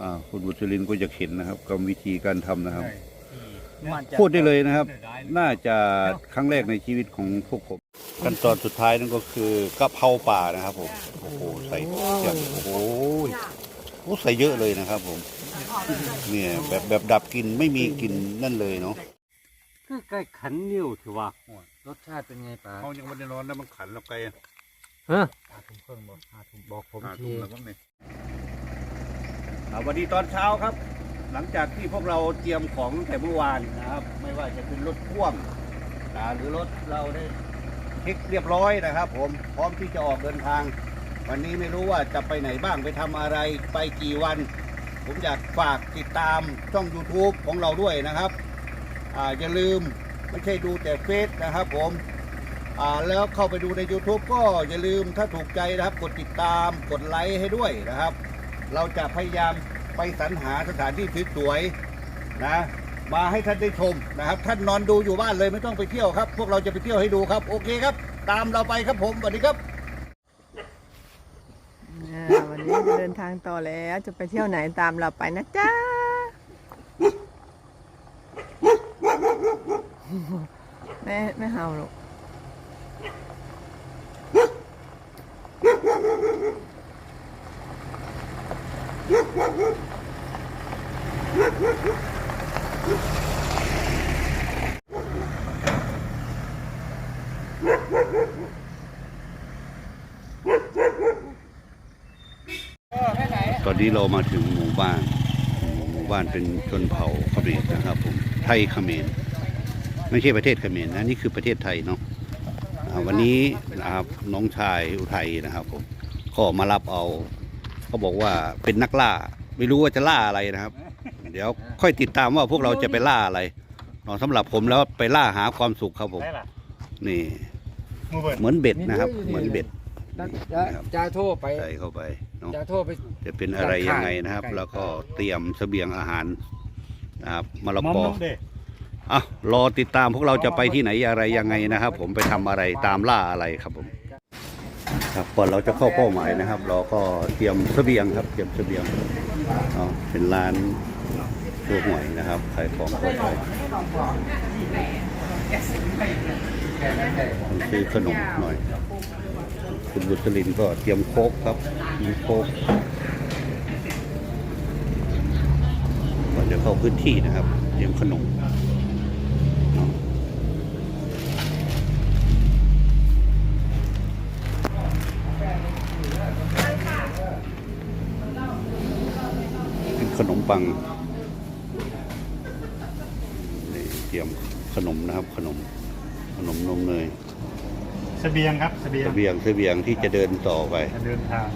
อ่าคุณบุตรินทร์ก็จะเห็นนะครับกรรมวิธีการทำนะครับมันจะพูดได้เลยนะครับ น่าจะครั้งแรกในชีวิตของพวกผมขั้นตอนสุดท้ายนั่นก็คือกะเพราป่านะครับผมโอ้โหใส่เยอะโอ้โหโอ้ใส่เยอะเลยนะครับ ผม เนี่ยแบบแบบดับกลินไม่มีกลิ่นนั่นเลยเนาะคือไก่ขันนิ้วถือว่ารสชาติเป็นไงป๋าเขายังไม่ได้ร้อนแล้วมันขันแล้วไกลฮะหาถุงเครื่องบ่หาถุงบอกผมหาที ทุ่มแล้วมั้งเนี่ยวันนี้ตอนเช้าครับ หลังจากที่พวกเราเตรียมของตั้งแต่เมื่อวานนะครับ ไม่ว่าจะเป็นรถพ่วงอ่าหรือรถเราได้เช็คเรียบร้อยนะครับ ผมพร้อมที่จะออกเดินทาง วันนี้ไม่รู้ว่าจะไปไหนบ้างไปทำอะไรไปกี่วัน ผมอยากฝากติดตามช่อง YouTube ของเราด้วยนะครับอ่าอย่าลืมไม่ใช่ดูแต่เฟซนะครับผม อ่าแล้วเข้าไปดูใน YouTube ก็อย่าลืมถ้าถูกใจนะครับ กดติดตามกดไลค์ให้ด้วยนะครับ เราจะพยายามไปสรรหาสถานที่สวยๆนะมาให้ท่านได้ชมนะครับ ท่านนอนดูอยู่บ้านเลยไม่ต้องไปเที่ยวครับ พวกเราจะไปเที่ยวให้ดูครับ โอเคครับ ตามเราไปครับผมสวัสดีครับวันนี้จะเดินทางต่อแล้วจะไปเที่ยวไหนตามเราไปนะจ๊ะไม่ไม่เห่าหรอก ตอ นนี้เรามาถึงหมู่บ้านหมู่บ้านเป็นชนเผ่าเขมรนะครับผมไทยเขมรไม่ใช่ประเทศเขมรนะนี่คือประเทศไทยเนาะอ่าวันนี้นะครับน้องชายอุทัยนะครับผมก็มารับเอาเขาบอกว่าเป็นนักล่า ไม่รู้ว่าจะล่าอะไรนะครับ เดี๋ยวค่อยติดตามว่าพวกเราจะไปล่าอะไรเนาะสำหรับผมแล้วไปล่าหาความสุขครับผมได้ล่ะนี่มือเบิดเหมือนเบ็ดนะครับ เหมือนเบ็ดจะจะโทรไปใส่เข้าไป เนาะจะโทรไป จะเป็นอะไรยังไงนะครับ แล้วก็เตรียมเสบียงอาหารนะครับมะละมอมกอน้องเด้อะรอติดตามพวกเราจะไปที่ไหนอะไรยังไงนะครับ ผมไปทำอะไรตามล่าอะไรครับผมครับก่อนเราจะเข้าเป้าหมายนะครับ เราก็เตรียมเสบียงครับ เตรียมเสบียงเอาเป็นร้านตัวหวยนะครับขายของทั่วไปผมซื้อขนมหน่อย คุณบุตรินก็เตรียมโคกครับมีโคกก่อนจะเข้าพื้นที่นะครับ เตรียมขนมขนมปังเตรียมขนมนะครับขนมขนมนมเนย เสบียงครับเสบียงเสบียงเสบียงที่จะเดินต่อไปจะเดินทาง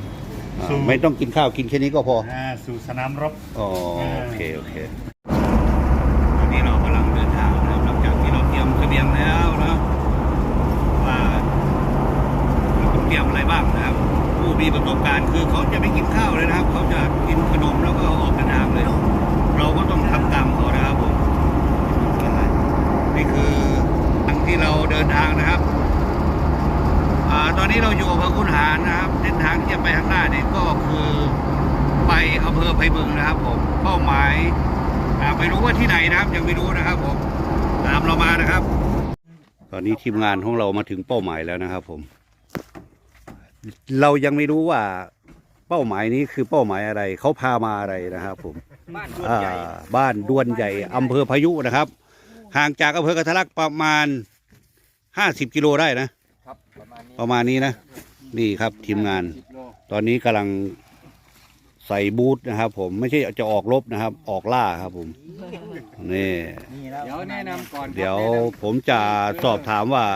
อ่าสู่ไม่ต้องกินข้าวกินแค่นี้ก็พอ อ่าสู่สนามรบ อ๋อ โอเค โอเคตอนนี้เรากำลังเดินทางนะครับหลังจากที่เราเตรียมเสบียงแล้วนะว่าเราต้องเตรียมอะไรบ้างนะครับ ผู้มีประสบการณ์คือเขาจะไม่กินข้าวเลยนะครับ เขาจะกินขนมแล้วก็ออกเดินทางเลย เราก็ต้องทำตามเขานะครับผมนี่คือทางที่เราเดินทางนะครับ อ่าตอ นนี้เราอยู่กับคุณหารนะครับเส้นทางที่จะไปข้างหน้าเนี่ยก็คือไปอำเภอไผ่บึงนะครับผมเป้าหมายอ่าไม่รู้ว่าที่ไหนนะครับ ยังไม่รู้นะครับผมตามเรามานะครับ ตอนนี้ทีมงานของเรามาถึงเป้าหมายแล้วนะครับผม เรายังไม่รู้ว่าเป้าหมายนี้คือเป้าหมายอะไรเขาพามาอะไรนะครับผมบ้านอ่าบ้านดวนใหญ่อำเภอพายุนะครับ ห่างจากอำเภอกระทะลักประมาณห้าสิบกิโลได้นะครับ ประมาณนี้ประมาณนี้นะ นี่ครับทีมงานสิบโลตอนนี้กำลังใส่บูทนะครับ ผมไม่ใช่จะออกรบนะครับ ออกล่าครับผมนี่เดี๋ยวแนะนำก่อนครับเดี๋ยวแนะนผมจะสอบถามว่า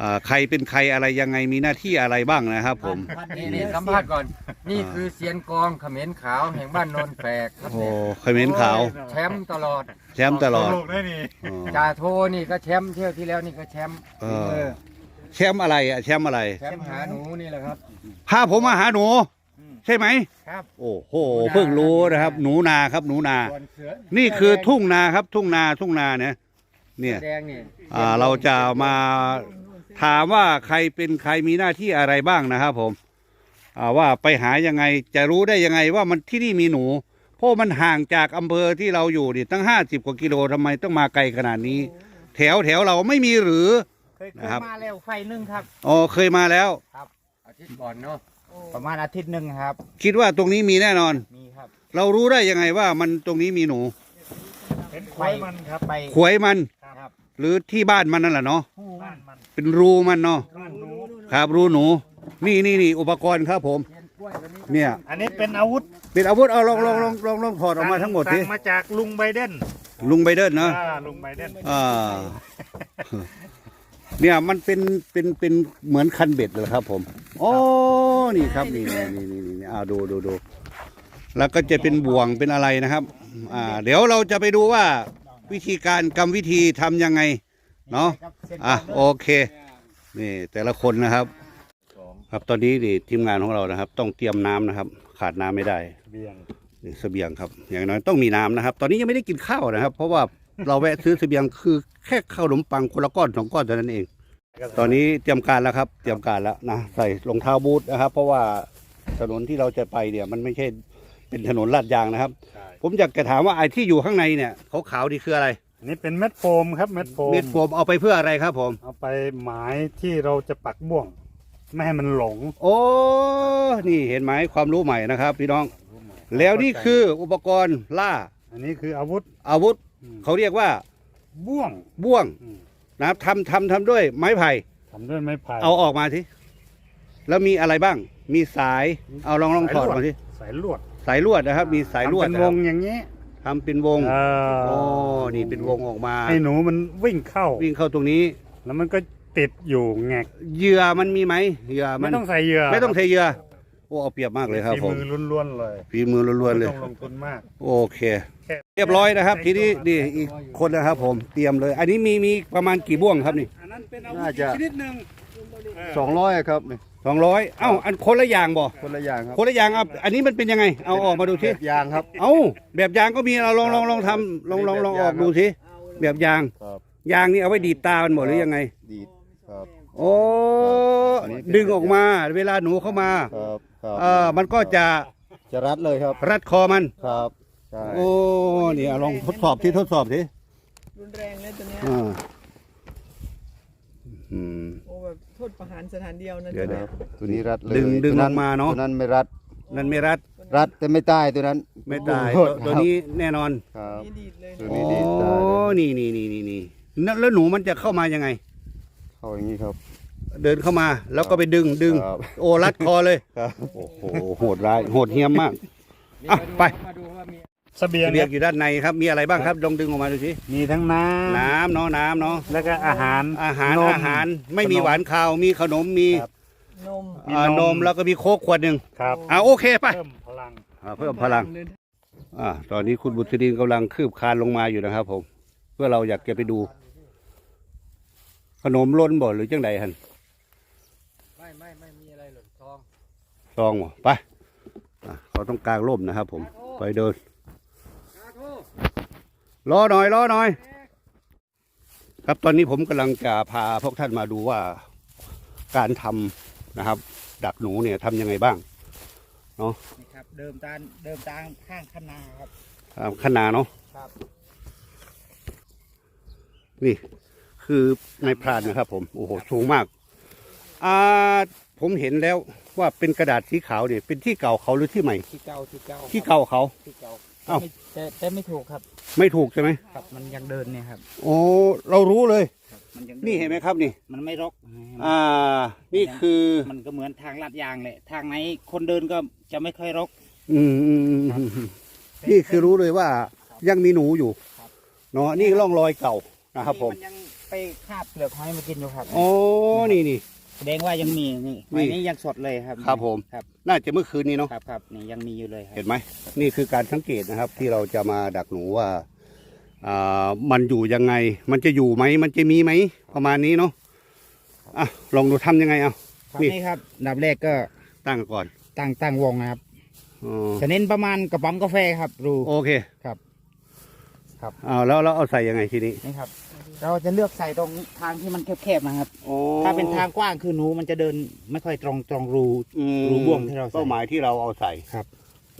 อ่าใครเป็นใครอะไรยังไงมีหน้าที่อะไรบ้างนะครับ ผมำนี่นี่สัมภาษณ์ก่อน นี่คือเซียนกองเขมรขาวแห่งบ้านโนนแฝกครับโอ้เนี่ยเขมรขาว แชมป์ตลอดแชมป์ตลอดโลกได้นี่อ๋อจ่าโทนี่ก็แชมป์เที่ยวที่แล้วนี่ก็แชมป์เออเออ แชมป์อะไรอะแชมป์อะไร แชมป์หาหนูนี่แหละครับ พาผมมาหาหนูใช่ไหมครับ โอ้โหเพิ่งรู้นะครับ หนูนาครับ หนูนา ส่วนเสือนี่คือทุ่งนาครับ ทุ่งนาทุ่งนาเนี่ยเนี่ย แดงนี่อ่าเราจะมาถามว่าใครเป็นใครมีหน้าที่อะไรบ้างนะครับผมอ่าว่าไปหายังไงจะรู้ได้ยังไงว่ามันที่นี่มีหนู เพราะมันห่างจากอำเภอที่เราอยู่นี่ตั้งห้าสิบกว่ากิโลทำไมต้องมาไกลขนาดนี้ แถวแถวเราไม่มีหรือ เคยเคนะยครับ มาแล้วไฟหนึ่งครับ อ๋อเคยมาแล้ว อาทิตย์ก่อนเนาะประมาณอาทิตย์หนึ่งครับ คิดว่าตรงนี้มีแน่นอน มีครับเรารู้ได้ยังไงว่ามันตรงนี้มีหนูเป็นควายมันครับไปขวยมัน ครับหรือที่บ้านมันนั่นแหละเนาะบ้านมันเป็นรูมันเนาะบ้านรู้ครับรูหนู นี่นี่นี่อุปกรณ์ครับผมเซียนกล้วยตัวนี้เนี่ยอันนี้เป็นอาวุธเป็นอาวุธเอาลองลองลองลองลองถอดออกมาทั้งหมดสิสั่งมาจากลุงไบเดนลุงไบเดนเนาะอ่าลุงไบเดนอ่า เนี่ยมันเป็นเป็นเป็นเหมือนคันเบ็ดเลยครับ ผมโอ้นี่ครับนี่นี่นี่นี่นี่อ่าดูดูดูแล้วก็จะเป็นบ่วงเป็นอะไรนะครับ อ่า เดี๋ยวเราจะไปดูว่าวิธีการกรรมวิธีทำยังไง เนาะอะโอเคนี่แต่ละคนนะครับ ครับตอนนี้นี่ทีมงานของเรานะครับ ต้องเตรียมน้ำนะครับ ขาดน้ำไม่ได้เบียงนี่เสบียงครับ อย่างน้อยต้องมีน้ำนะครับ ตอนนี้ยังไม่ได้กินข้าวนะครับ เพราะว่า เราแวะซื้อเสบียงคือแค่ข้าวขนมปังคนละก้อนสองก้อนเท่านั้นเอง ตอนนี้เตรียมการแล้วครับ เตรียมการแล้วนะใส่รองเท้าบูทนะครับ เพราะว่าถนนที่เราจะไปเนี่ยมันไม่ใช่เป็นถนนลาดยางนะครับใช่ผมอยากจะถามว่าไอ้ที่อยู่ข้างในเนี่ยขาวๆนี่คืออะไรอันนี้เป็นเม็ดโฟมครับเม็ดโฟมเม็ดโฟมเอาไปเพื่ออะไรครับผม เอาไปหมายที่เราจะปักบ่วงไม่ให้มันหลง โอ้นี่เห็นไหมความรู้ใหม่นะครับ พี่น้อง แล้วนี่คืออุปกรณ์ล่า อันนี้คืออาวุธอาวุธ อืมเขาเรียกว่าบ่วงบ่วงอืมนะครับทำทำทำด้วยไม้ไผ่ ทำด้วยไม้ไผ่ เอาออกมาทีแล้วมีอะไรบ้าง มีสาย เอาลองลองถอดมาทีสายลวดสายลวดนะครับ มีสายลวดทำเป็นวงอย่างนี้ทำเป็นวงเออโอ้นี่เป็นวงออกมา ให้หนูมันวิ่งเข้า วิ่งเข้าตรงนี้ แล้วมันก็ติดอยู่แงกเหยื่อมันมีไหมเหยื่อมัไม่น ต้องใส่เหยื่อไม่ต้องเทเหยื่อโอ้เอาเปรียบมากเลยครับฝีผมมือล้วนๆเลยฝีมือล้วนๆเลยไม่ต้องลงทุนมาก โอเค เรียบร้อยนะครับ ทีนี้นี่อีกคนนะครับผมเตรียมเลย อันนี้มีมีประมาณกี่บ่วงครับนี่อันนั้นเป็นอาวุน่าธจะ ชนิดหนึ่งสองร้อยครับนี่สองร้อยเอ้าอันคนละอย่างบ่คนละอย่างครับคนละอย่างเอาอันนี้มันเป็นยังไง เอาออกมาดูทีแบบยางครับ เอ้าแบบยางก็มีเราลองลองลองทำลองลองลองออกดูสิแบบยางครับ ยางนี่เอาไว้ดีดตามันหมดหรือยังไง ดีดครับ โอ้อันนี้เป็น ดึงออกมาเวลาหนูเข้ามาครับครับเออมันก็จะจะรัดเลยครับ รัดคอมัน ครับ ใช่โอ้นี่เอาลองทดสอบที่ทดสอบสิรุนแรงเลยตัวเนี้ยอ่าอืมโอ้แบบโทษประหารสถานเดียวนะเดี๋ยวตัวเดี๋ยวเนี้ยตัวนี้รัดเลยดึงดึงตัวนั้นลงมาเนอะ ตัวนั้นไม่รัด นั่นไม่รัดรัดแต่ไม่ตายตัวนั้นไม่ตายโทตัวษตัวนี้แน่นอนครับ นี่ดีดเลยตัวโอ้นี้ดีดตายเลย นี่นี่นี่นี่นี่นั่นแล้วหนูมันจะเข้ามายังไง เข้าอย่างนี้ครับ เดินเข้ามาแล้วก็ไปดึงดึง ครับ โอ้รัดคอเลย ครับ โอ้โหโหดร้ายโหดเหี้ยมมากอะไป มาดูว่ามี เสบียงเรียคกรับอยู่ด้านในครับ มีอะไรบ้างครับลองดึงออกมาดูสิมีทั้งน้ำน้ำเนาะน้ำเนาะแล้วก็อาหารอาหารนม อาหารไม่มีขนมหวานข้าวมีขนมมีครับ นมมีอ่านมนมแล้วก็มีโค้กขวดหนึ่งครับอ่าโอเคไปเพิ่มพลัง อ่าเพิ่มพลังเลยอ่าตอนนี้คุณบุตรินกำลังคืบคลานลงมาอยู่นะครับ ผม เพื่อเราอยากจะไปดู ขนมล้นบ่หรือจังใดฮันไม่ไม่ไม่มีอะไรหล่นซอง ซองบ่ไปอะเขาต้องกางร่มนะครับ ผม ไปเดินสาธุ รอหน่อยรอหน่อย ครับตอนนี้ผมกำลังจะพาพวกท่านมาดูว่าการทำนะครับ ดักหนูเนี่ยทำยังไงบ้างนี่ครับเดิมตามเดิมตามข้างคนาครับตามขนาดเนาะครับนี่คือในพรานนะครับ ผมโอ้โหสูงมากอ่าผมเห็นแล้วว่าเป็นกระดาษสีขาวเนี่ยเป็นที่เก่าเขาหรือที่ใหม่ ที่เก่าที่เก่าที่เก่าเขาที่เก่า เอ้าไม่แต่แต่ไม่ถูกครับ ไม่ถูกใช่ไหมครับมันยังเดินเนี่ยครับโอ้เรารู้เลย ครับมันยังนี่เห็นไหมครับนี่ มันไม่รกอ่า นี่คือ มันก็เหมือนทางลาดยางเลยทางไหนคนเดินก็จะไม่ค่อยรก อืมอืมอืมอืมอืมนี่คือรู้เลยว่ายังมีหนูอยู่ครับ เนาะนี่ร่องรอยเก่านะครับผมมันยังไปคาบเปลือกหอยมากินอยู่ครับโอ้นี่นี่ แสดงว่ายังมีนี่หนี่อยนี้ยังสดเลยครับครับผม ครับน่าจะเมื่อคืนนี้เนาะครับครับนี่ยังมีอยู่เลยครับเห็นไหมนี่คือการสังเกตนะครับ ที่เราจะมาดักหนูว่าอ่ามันอยู่ยังไง มันจะอยู่ไหมมันจะมีไหมประมาณนี้เนาะอะลองดูทำยังไงเอา ครับนี่ นี่ครับอันดับแรกก็ตั้งก่อนตั้งตั้งวงนะครับอ๋อจะเน้นประมาณกระป๋องกาแฟครับรู โอเคครับ ครับ เอาแล้วเราเอาใส่ยังไงทีนี้ นี่ครับ เราจะเลือกใส่ตรงทางที่มันแคบๆนะครับ โอ้ถ้าเป็นทางกว้างคือหนูมันจะเดินไม่ค่อยตรงตรงรู อืมรูบ่วงที่เราใส่ เป้าหมายที่เราเอาใส่ครับ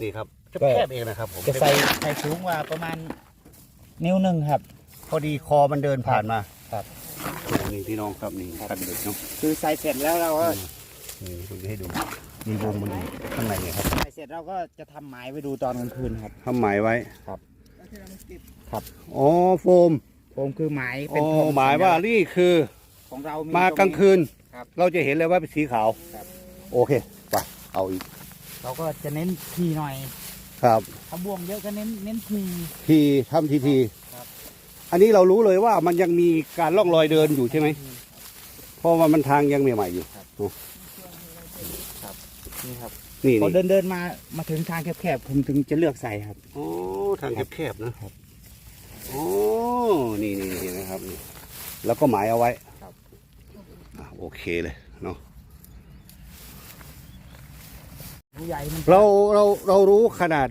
นี่ครับจะก็แคบเองนะครับผมจะใส่ใส่สูงกว่าประมาณนิ้วหนึ่งครับ พอดีคอมันเดินผ่านมาครับ โอ้นี่พี่น้องครับนี่คันเด็กเนาะคือใส่เสร็จแล้วเราก็นี่ดูให้ดูมีวงมันอยู่ข้างในเนี่ยครับใส่เสร็จเราก็จะทำหมายไว้ดูตอนกลางคืนครับ ทำหมายไว้ครับอ๋อโฟม ผมคือหมายเป็อ๋นอธงหมายว่านี่คือของเรามากลางคืน ครับเราจะเห็นเลยว่าเป็นสีขาวครับ โอเคไปเอาอีกเราก็จะเน้นทีหน่อยครับ ถ้าบวงเยอะก็เน้นเน้นที ทีทำทีทีครับ อันนี้เรารู้เลยว่ามันยังมีการล่องรอยเดินอยู่ใช่ไหมเพราะว่ามันทางยังใหม่ๆอยู่นี่ครับนี่พอนี่เดินเดินมามาถึงทางแคบๆผมถึงจะเลือกใส่ครับ โอ้ทางแคบๆนะครับโอ้นี่นี่นี่นะครับนี่แล้วก็หมายเอาไว้ครับอะโอเคเลยเนาะหนูใหญ่มัน เราเราเรารู้ขนาด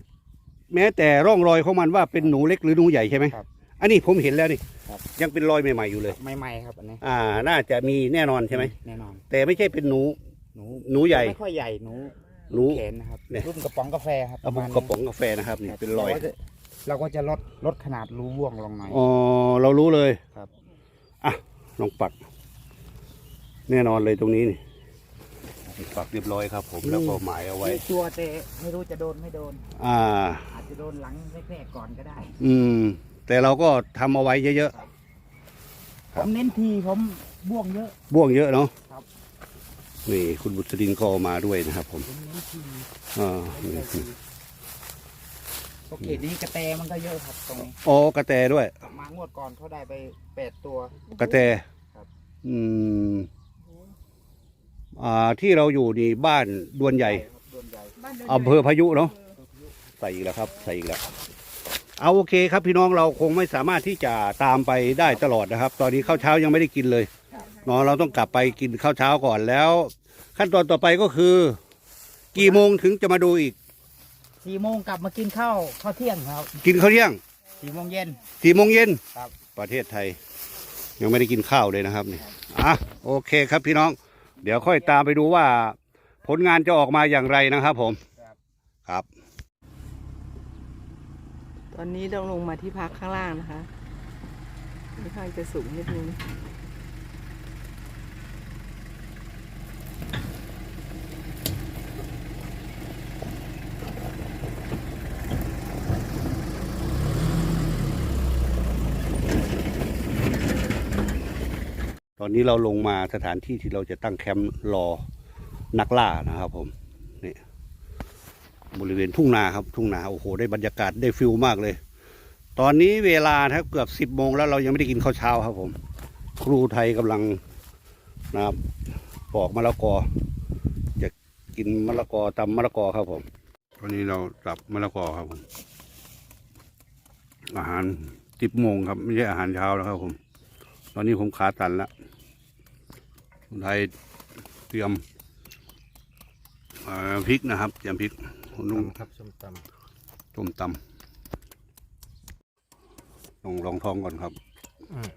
แม้แต่ร่องรอยของมันว่าเป็นหนูเล็กหรือหนูใหญ่ใช่ไหมครับอันนี้ผมเห็นแล้วนี่ครับ ยังเป็นรอยใหม่ๆอยู่เลย ใหม่ๆครับอันนี้อ่า น่าจะมีแน่นอนใช่ไหมแน่นอน แต่ไม่ใช่เป็นหนูหนูหนูใหญ่ ไม่ค่อยใหญ่หนูหนู แขนนะครับเนี่ย รุ่นกระป๋องกาแฟครับเอาประมาณกระป๋องกาแฟนะครับนี่ครับเป็นรอยเราก็จะ เราก็จะลดลดขนาดรูบ่วงลงหน่อย อ๋อเรารู้เลยครับ อะลองปัก แน่นอนเลยตรงนี้นี่ปักเรียบร้อยครับ ผมแล้วก็หมายเอาไว้มีตัวแต่ไม่รู้จะโดนไม่โดน อ่า อาจจะโดนหลังแรกๆก่อนก็ได้ อืม แต่เราก็ทำเอาไว้เยอะ คผรับ มเน้นทีผมบ่วงเยอะ ๆบ่วงเยอะเนาะครับ นี่คุณบุตรินก็มาด้วยนะครับ ผมผมเน้นทีอ่านี่ นี่โอเคนี้กระแตมันก็เยอะครับตรงนี้อ๋อกระแตด้วย มางวดก่อนเขาได้ไปแปดตัว กระแตครับ อืมอ่าที่เราอยู่นี่บ้านดวนใหญ่ ครับโดนใหญ่อำเภอพายุเนาะใส่อีกแล้วครับ ใส่อีกแล้วเอาโอเคครับพี่น้องเราคงไม่สามารถที่จะตามไปได้ตลอดนะครับ ตอนนี้ข้าวเช้ายังไม่ได้กินเลยเนาะเราต้องกลับไปกินข้าวเช้าก่อนแล้ว ขั้นตอนต่อไปก็คือ กี่โมงถึงจะมาดูอีก สี่โมงกลับมากินข้าวข้าวเที่ยงครับกินข้าวเที่ยงสี่โมงเย็น สี่โมงเย็นครับ ประเทศไทย ยังไม่ได้กินข้าวเลยนะครับนี่อะโอเคครับพี่น้อง เดี๋ยวค่อยตามไปดูว่า ผลงานจะออกมาอย่างไรนะครับ ผมครับ ตอนนี้ต้องลงมาที่พักข้างล่างนะคะค่อนข้างจะสูงนิดนึง ตอนนี้เราลงมาสถานที่ที่เราจะตั้งแคมป์รอนักล่านะครับผมนี่บริเวณทุ่งนาครับทุ่งนาโอ้โหได้บรรยากาศได้ฟิลมากเลย ตอนนี้เวลาถ้าเกือบสิบโมงแล้วเรายังไม่ได้กินข้าวเช้าครับผม ครูไทยกำลังนะครับปอกมะละกอ จะกินมะละกอตำมะละกอครับผม ตอนนี้เราตับมะละกอครับผมอาหารสิบโมงครับไม่ใช่อาหารเช้าแล้วครับผม ตอนนี้ผมขาตันแล้วคนไทยเตรียมเอ่อพริกนะครับ เตรียมพริกคุณลุงครับส้มตต้มตำลองลองท้องก่อนครับำอืม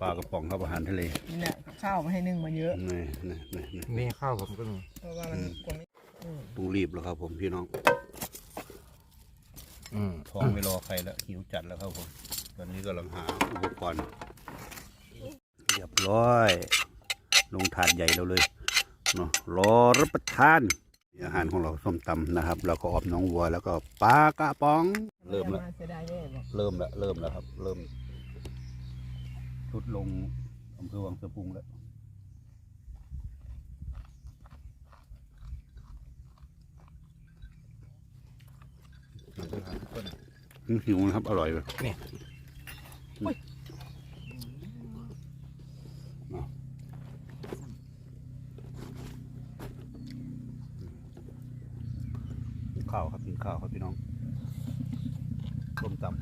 ปลากระป๋องครับอาหารทะเลนี่แหละข้าวมาให้นึ่งมาเยอะนี่นี่นี่นี่มีข้าวผมก็มีเพราะว่ามันคงไม่ต้องรีบแล้วครับผมพี่น้องอืมท้องไม่รอใครแล้วหิวจัดแล้วครับผม ตอนนี้กำลังหาอุปกรณ์เรียบร้อย ลงถาดใหญ่เราเลยเนาะรอรับประทาน อาหารของเราส้มตำนะครับ แล้วก็ออบน้องวัว แล้วก็ปลากระป๋อง เริ่มแล้วเสียดายแย่บอกเริ่มแล้วเริ่มแล้วครับ เริ่มชุดลงอำเภอวังสะพุงแล้วอืมหิวนะครับ อร่อยเลยเนี่ย กินข้าวครับกินข้าวครับพี่น้องส้มตำ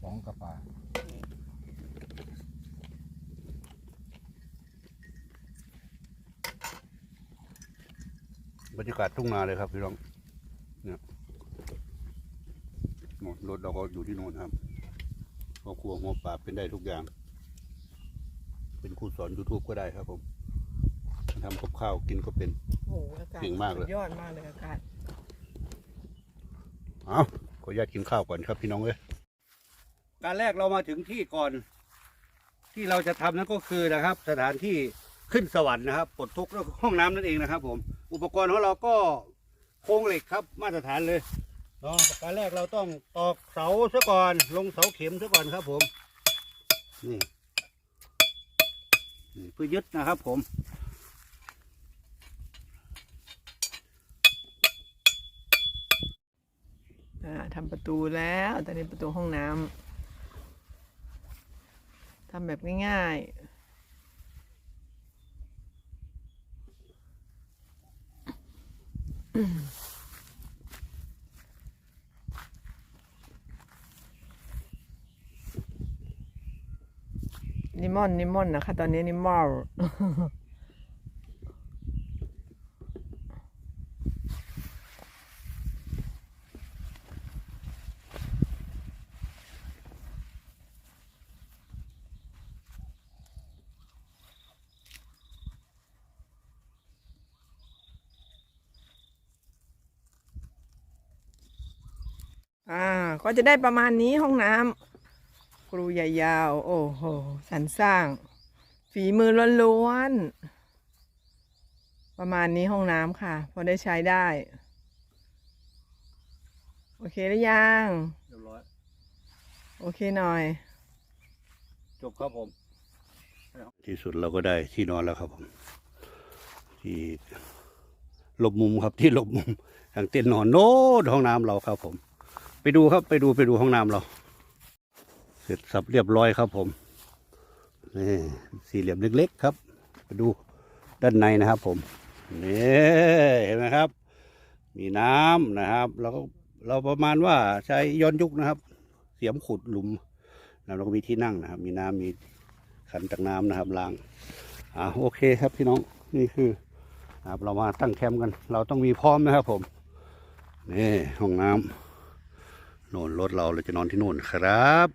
ของกระปา บรรยากาศทุ่งนาเลยครับพี่น้องเนี่ยโน่นรถเราก็อยู่ที่โน่นครับครอบครัวหัวป่าเป็นได้ทุกอย่าง เป็นครูสอนยูทูบก็ได้ครับผมทำกับข้าวกินก็เป็นโอ้โหอากาศเก่งมากเลยสุดยอดมากเลยอากาศเอาขออนุญาตกินข้าวก่อนครับพี่น้องเอ้ยการแรกเรามาถึงที่ก่อน ที่เราจะทำนั่นก็คือนะครับ สถานที่ขึ้นสวรรค์นะครับปลดทุกข์แล้วก็ห้องน้ำนั่นเองนะครับผม อุปกรณ์ของเราก็โครงเหล็กครับมาตรฐานเลยเนาะการแรกเราต้องตอกเสาซะก่อน ลงเสาเข็มซะก่อนครับผม นี่นี่เพื่อยึดนะครับผมอ่าทำประตูแล้วตอนนี้ประตูห้องน้ำทำแบบง่ายๆ นิมอนนิมอนนะคะ ตอนนี้นิมอล อ่า ก็จะได้ประมาณนี้ห้องน้ำครูใหญ่ยาว โอ้โหสรรสร้าง ฝีมือล้วนๆประมาณนี้ห้องน้ำค่ะ พอได้ใช้ได้ โอเคหรือยังเรียบร้อยโอเคหน่อย จบครับผม ที่สุดเราก็ได้ที่นอนแล้วครับผม ที่หลบมุมครับที่หลบมุมทางเต็นท์นอนโน้ตห้องน้ำเราครับผม ไปดูครับไปดูไปดูห้องน้ำเรา เสร็จสับเรียบร้อยครับผมนี่สี่เหลี่ยมเล็กๆครับ ไปดูด้านในนะครับ ผมนี่เห็นไหมครับ มีน้ำนะครับเราก็เราประมาณว่าใช้ย้อนยุคนะครับ เสียมขุดหลุมแล้วเราก็มีที่นั่งนะครับ มีน้ำมีขันตักน้ำนะครับล้างอ่าโอเคครับพี่น้องนี่คือครับเรามาตั้งแคมป์กัน เราต้องมีพร้อมนะครับผมนี่ห้องน้ำ โน่นรถเราเราจะนอนที่โน่นครับ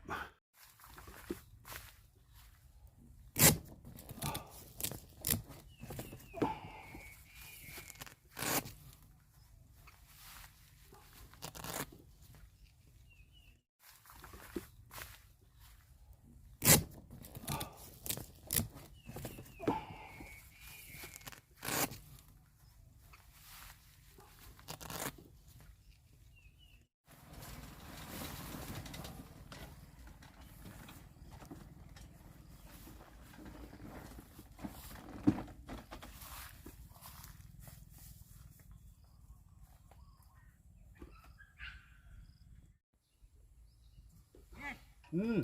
อืม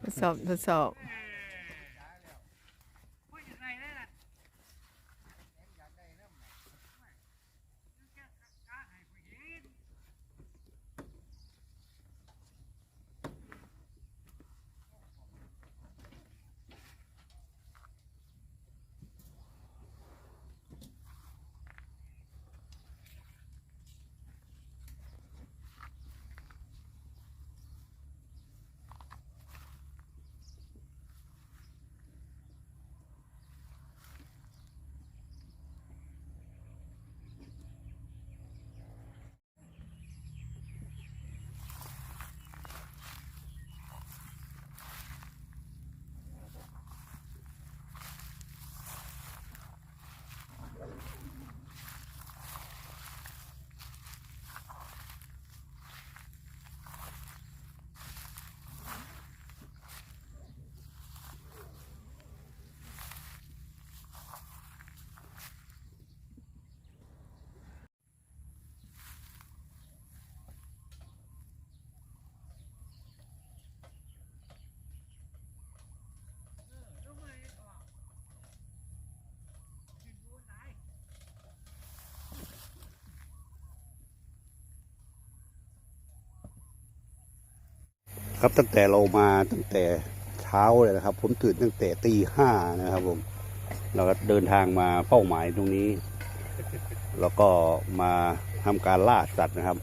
ทดสอบทดสอบ ครับตั้งแต่เรามาตั้งแต่เช้าเลยนะครับ ผมตื่นตั้งแต่ตีห้านะครับผมเราก็เดินทางมาเป้าหมายตรงนี้ แล้วก็มาทำการล่าสัตว์นะครับ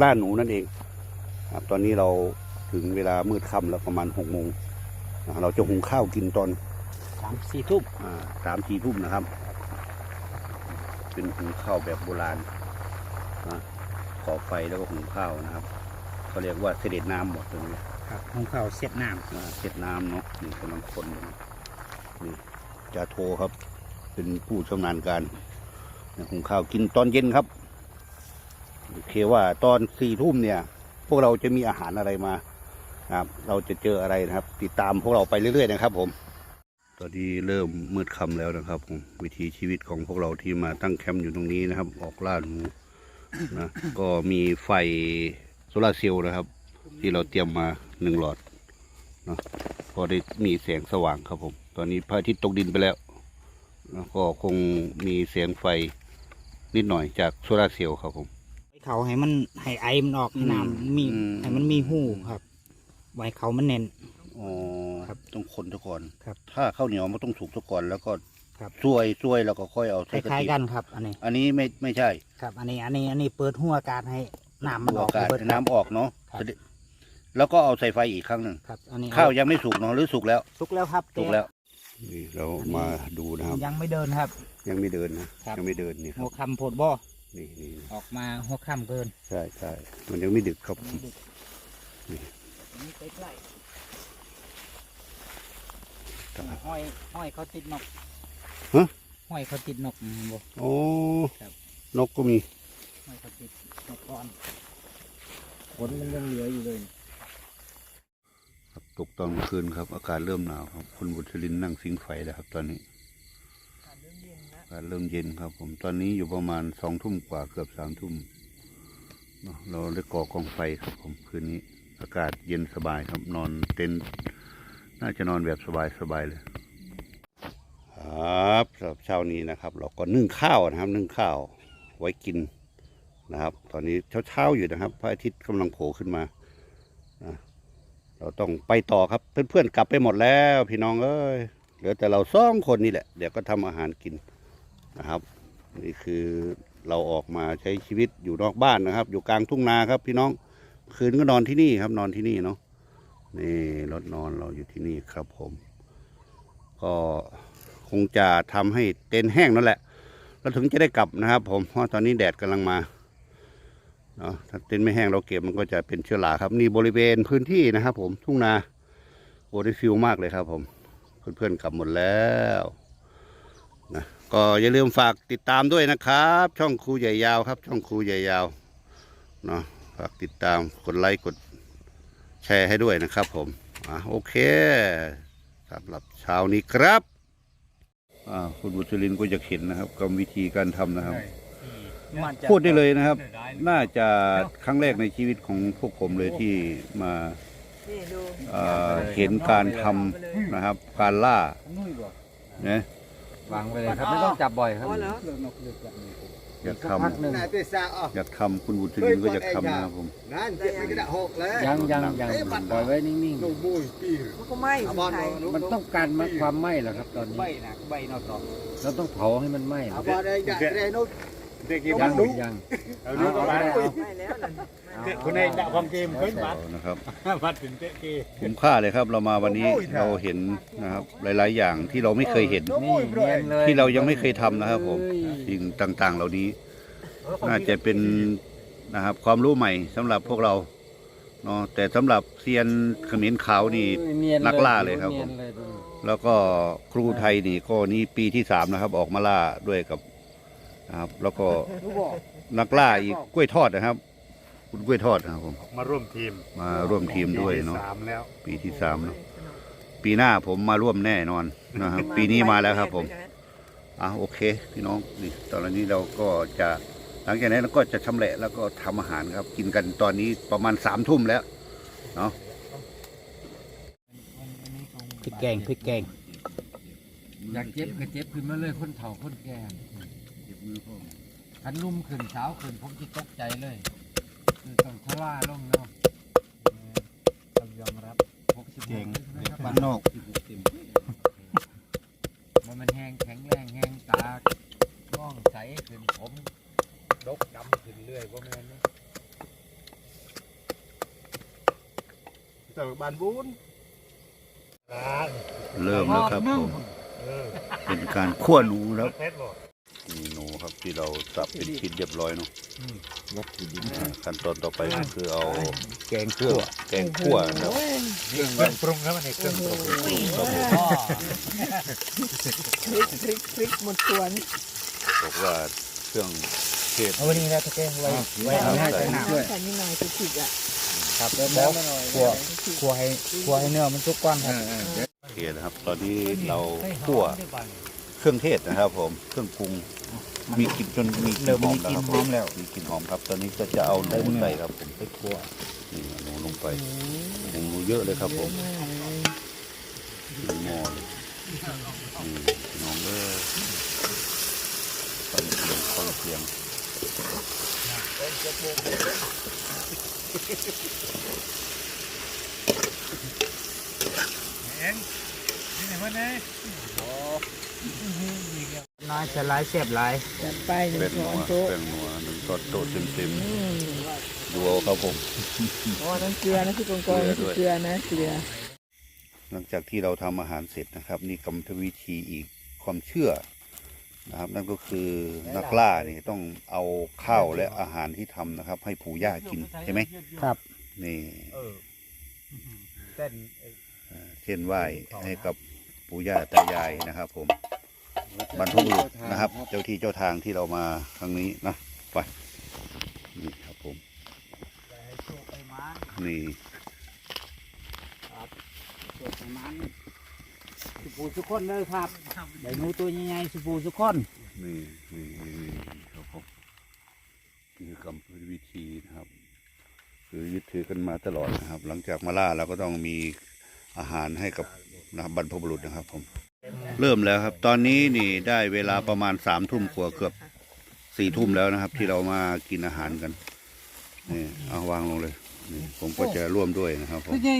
ล่าหนูนั่นเองครับตอนนี้เราถึงเวลามืดค่ำแล้วประมาณหกโมงอ่าเราจะหุงข้าวกินตอนสามสี่ทุ่มอ่าสามสี่ทุ่มนะครับ เป็นหุงข้าวแบบโบราณนะก่อไฟแล้วก็หุงข้าวนะครับ เขาเรียกว่าเสด็จน้ำหมดตรงนี้ครับของเขาเสร็จน้อ่าเสด็จน้ำเนาะนี่กำลังคนอยู่นี่จะโทรครับ เป็นผู้ชำนาญการหุงข้าวกินตอนเย็นครับโอเคว่าตอนสี่ทุ่มเนี่ย พวกเราจะมีอาหารอะไรมานะครับเราจะเจออะไรนะครับ ติดตามพวกเราไปเรื่อยๆนะครับ ผม ตอนนี้เริ่มมืดค่ำแล้วนะครับผมวิถีชีวิตของพวกเราที่มาตั้งแคมป์อยู่ตรงนี้นะครับ ออกล่าหนูนะก็มีไฟโซ ลาร์เซลล์นะครับ ที่เราเตรียมมาหนึ่งหลอดเนาะพอได้มีแสงสว่างครับผม ตอนนี้พระอาทิตย์ตกดินไปแล้วแล้วก็คงมีแสงไฟนิดหน่อยจากโซลาร์เซลล์ครับผมำไว้เขาให้มันให้ไอมันออกให้น้ำมีอืม ให้มันมีหูครับ ไว้เขามันแน่น อ๋อครับต้องคนซะก่อนครับถ้าข้าวเหนียวมันต้องสุกซะก่อนแล้วก็ครับ ช่วยช่วยแล้วก็ค่อยเอาคใส่กะล้ายทิๆกันครับ อันนี้ อันนี้ไม่ไม่ใช่ ครับ อันนี้ อันนี้ อันนี้เปิดหัวอากาศให้ น้ำมันออกอากาศให้เบิดให้น้ำออกเนาะครับ แล้วก็เอาใส่ไฟอีกครั้งหนึ่งครับอันนี้ข้าวยังไม่สุกเนาะหรือสุกแล้วสุกแล้วครับสุกแล้วนี่เรามาดูนะครับ ยังไม่เดินครับ ยังไม่เดินนะครับยังไม่เดินนี่ครัหับวคำโพดบ่นี่นี่ออกมาหัวค่ำเกินใช่ใช่มันยังไม่ดึกครับ นี่ นี่ใกล้ๆห้อยห้อยเขาติดนกฮะห้อยเขาติดนกอืมบ่ โอ้ครับ นกก็มีห้อยเขาติด นกก่อนขนมันยังเหลืออยู่เลยครับตกตอนกลางคืนครับ อากาศเริ่มหนาวครับ คุณบุตรินนั่งสิงไฟแล้วครับ ตอนนี้อากาศเริ่มเย็นครับ ผมตอนนี้อยู่ประมาณสองทุ่มกว่าเกือบสามทุ่มเนาะเราได้ก่อกองไฟครับ ผมคืนนี้ อากาศเย็นสบายครับนอนเต็นท์น่าจะนอนแบบสบายสบายๆเลยครับสำหรับเช้านี้นะครับ เราก็นึ่งข้าวนะครับ นึ่งข้าว ไว้กิน นะครับ ตอนนี้เช้าๆอยู่นะครับ พระอาทิตย์กำลังโผล่ขึ้นมา เราต้องไปต่อครับ เพื่อนๆกลับไปหมดแล้ว พี่น้องเอ้ย เหลือแต่เราสองคนนี่แหละ เดี๋ยวก็ทำอาหารกินนะครับ นี่คือเราออกมาใช้ชีวิตอยู่นอกบ้านนะครับ อยู่กลางทุ่งนาครับ พี่น้อง คืนก็นอนที่นี่ครับ นอนที่นี่เนาะ นี่รถนอนเราอยู่ที่นี่ครับผม ก็คงจะทำให้เต็นแห้งนั่นแหละ แล้วถึงจะได้กลับนะครับ ผม เพราะตอนนี้แดดกำลังมา เนาะถ้าเต็นท์ไม่แห้งเราเก็บมันก็จะเป็นเชื้อราครับ นี่บริเวณพื้นที่นะครับ ผมทุ่งนาโอ้ได้ฟิลมากเลยครับ ผมเพื่อนๆกลับหมดแล้วนะก็อย่าลืมฝากติดตามด้วยนะครับ ช่องครูใหญ่ยาวครับ ช่องครูใหญ่ยาวเนาะฝากติดตามกดไลค์กดแชร์ให้ด้วยนะครับ ผมอะโอเคสำหรับเช้านี้ครับอ่าคุณบุตรินก็จะเห็นนะครับกรรมวิธีการทำนะครับ พูดได้เลยนะครับ น่าจะครั้งแรกในชีวิตของพวกผมเลยที่มานี่ดูเอ่อเห็นการทำนะครับ การล่านะวางไปเลยครับไม่ต้องจับบ่อยครับอ๋อเหรออยากสักพักทำหนึ่งอยากทำคุณบุตรินก็อยากทำนะครับผมนั่นเจ็บไปกระดาษหกเลยยังยังยังปล่อยไว้นิ่งโอ้โหปีมันก็ไหม้สิไทยๆมันต้องการมาความไหม้เหรอครับตอนนี้ใบนะใบนอกดอกเราต้องเผาให้มันไหม้ เหรเอาอบอลเลยจะได้นู้นยังยังเอาดูก็มาไหม้แล้วนั่นคุณเองดะความเกมขึ้นมานะครับวัดถึงเตะเกคุ้มค่าเลยครับเรามาวันนี้เราเห็นนะครับหลาย ๆ อย่างที่เราไม่เคยเห็นนี่เนียนเลยที่เรายังไม่เคยทำนะครับผมเอ้ยสิ่งต่าง ๆ เหล่านี้น่าจะเป็นนะครับความรู้ใหม่สำหรับพวกเราเนาะแต่สำหรับเซียนเขมิ้นขาวนี่เนียนนักล่าเลยครับผมนีนเลยดูแล้วก็ครูไทยนี่ก็นี่ปีที่สามนะครับ ออกมาล่าด้วยกับ นะครับ แล้วก็นักล่าอีกกล้วยทอดนะครับ คุณกล้วยทอดนะครับผมมาร่วมทีมมาร่วมทีมด้วยเนาะสามแล้วปีที่สามเนาะปีหน้าผมมาร่วมแน่นอนนะครับปีนี้มาแล้วครับ ผมอะโอเค พี่น้องนี่ตอนนี้เราก็จะหลังจากนั้นเราก็จะชำแหละแล้วก็ทำอาหารครับ กินกันตอนนี้ประมาณสามทุ่มแล้วเนาะพริกแกงพริกแกงอยากเจ็บก็เจ็บขึ้นมาเลยคนเฒ่าคนแก่ ขันลุ่มขึ้นเช้าขึ้นผมจิตตกใจเลย คือต้องชะล่าลงเนาะต้องยอมรับพกสิบเก่งปั๊นนอกมันมันแห้งแข็งแรงแห้งตาล่องใสขึ้นผมดกดำขึ้นเรื่อยว่าแม่นนะแต่บานบุญเริ่มแล้วครับผมเป็นการขั้วหนูแล้ว ที่เราสับเป็นชิ้นเรียบร้อยเนาะวัดที่ดินอ่าขั้นตอนต่อไปก็คือเอาแกงคั่วแกงคั่วนะครับโอ้ยเครื่องปรุงครับอันนี้เครื่องปรุงพริกพริกพริกหมดสวนบอกว่าเครื่องเทศเอาวันนี้นะตะแกรงไว้ไว้เอาให้ใส่น้ำด้วยใส่นิดหน่อยคือผิดอะครับแล้วแล้วคั่วคั่วให้คั่วให้เนื้อมันสุกก่อนครับโอเคนะครับ ตอนนี้เราคั่วเครื่องเทศนะครับ ผมเครื่องปรุง มีกลิ่นจนมีกลิ่เริ่นมหอมีมกแล้วลิ่คนรับหอมแล้ว มีกลิ่นหอมครับ ตอนนี้ก็จะเอาหนูใส่ครับผมไปคั่วนี่เอาหนูลงไปหนูเยอะเลยครับผมมีหม้อเลยนี่พี่น้องเด้อฟังเสียงฟังเสียงเองนี่เห็นไหมเนี่ย น้อยจะหลายเสียบหลายจัดไปหนึ่งเป็นช้นัอวนโต๊ะเป็นนัวหนึ่งช้อนโต๊ะเต็มเต็มอืมๆดูเอาครับผม อ๋อนั่นเกลือนะที่กองกองเกลือคือด้วยเกลือนะเกลือ หลังจากที่เราทำอาหารเสร็จนะครับ นี่กรรมวิธีอีกความเชื่อนะครับ นั่นก็คือนักล่านี่ต้องเอาข้าวและอาหารที่ทำนะครับ ให้ปู่ย่ากินใช่ไหมครับ นี่เต้นเอ่อเช่นไหว้ให้กับปู่ย่าตายายนะครับ ผม บรรพบุรุษนะครับ เจ้าที่เจ้าทางที่เรามาครั้งนี้นะไปนี่ครับผมนี่สุปูสุกคนเลยครับได้หนูตัวใหญ่ๆสุปูสุกคนนี่นี่นี่นี่ครับผมนี่คือกรรมวิธีนะครับคือยึดถือกันมาตลอดนะครับ หลังจากมาล่าเราก็ต้องมีอาหารให้กับนะครับบรรพบุรุษนะครับผม เริ่มแล้วครับ ตอนนี้นี่ได้เวลาประมาณสามทุ่มกว่าเกือบสี่ทุ่มแล้วนะครับ ที่เรามากินอาหารกันนี่เอาวางลงเลยนี่ผมก็จะร่วมด้วยนะครับผมใหญ่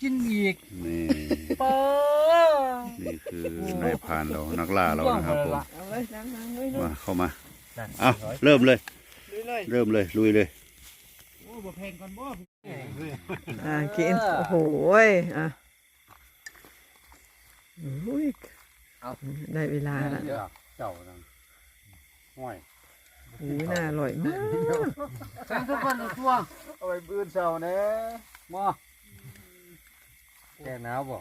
กินอีกนี่เปิดนี่คือนายพรานเรานักล่าเรานะครับผมเอาเลยนั่งๆเลยลูกมาเข้ามาเอาเริ่มเลย เริ่มเลยลุยเลยโอ้บ่แพงก่อนบ่อ่ากินโอ้โหยอะโอ้ยเอาได้เวลาละเจ้านั่งห้อยโอ้ยน่าอร่อยมากแพงทุกคนทั่วเอาไปบื้นเสาเนี่ยบ่แก้หนาวบ่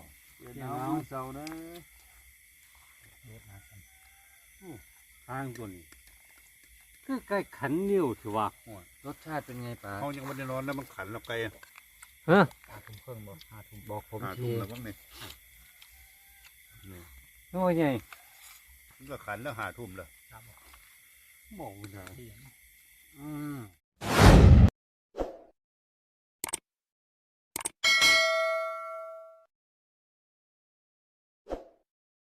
หนาวเสาเนี่ยทางตัวนี้คือใกล้ขันนิ้วถือว่ารสชาติเป็นไงป๋าเขายังไม่ได้นอนแล้วมันขันเราไกลฮะห้าทุ่มครึ่งบ่ห้าทุ่มบอกผมหาทีทุ่มแล้วมั้ง น้อยใหญ่เลิกขันแล้วหาทุ่มเลยหมองนะอืม